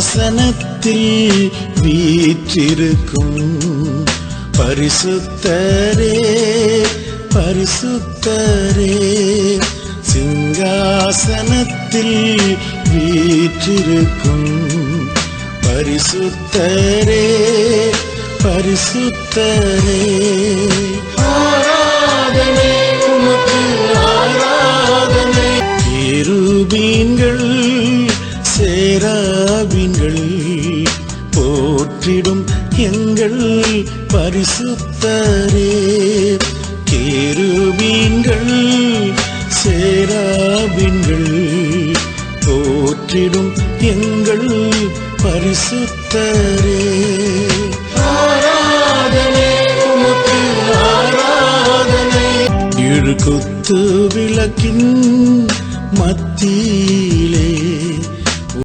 சிங்காசனத்தில் வீற்றிருக்கும் பரிசுத்தரே பரிசுத்தரே. சிங்காசனத்தில் வீற்றிருக்கும் பரிசுத்தரே பரிசுத்தரே. ஆராதனை உமக்கு ஆராதனை. கேருபீன்கள் சேராபீன்கள் போற்றிடும் எங்கள் பரிசுத்தரே. கேருபீன்கள் சேராபீன்கள் போற்றிடும் எங்கள் பரிசுத்தரே. இழுக்குத்து விளக்கின் மத்தியிலே.